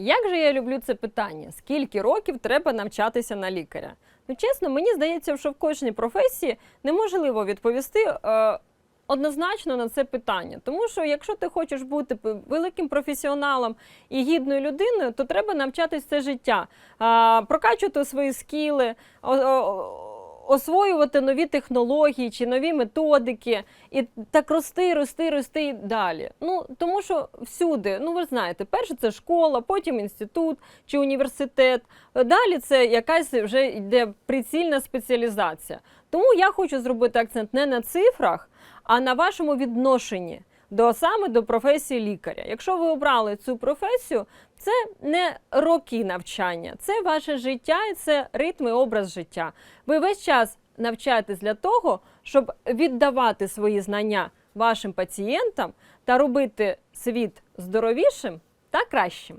Як же я люблю це питання? Скільки років треба навчатися на лікаря? Ну, чесно, мені здається, що в кожній професії неможливо відповісти е, однозначно на це питання. Тому що якщо ти хочеш бути великим професіоналом і гідною людиною, то треба навчатись все життя, е, прокачувати свої скіли. о- о- Освоювати нові технології чи нові методики, і так рости, рости, рости і далі. Ну тому що всюди, ну ви знаєте, перше це школа, потім інститут чи університет. Далі це якась вже йде прицільна спеціалізація. Тому я хочу зробити акцент не на цифрах, а на вашому відношенні до саме до професії лікаря. Якщо ви обрали цю професію, це не роки навчання, це ваше життя і це ритм і образ життя. Ви весь час навчаєтесь для того, щоб віддавати свої знання вашим пацієнтам та робити світ здоровішим та кращим.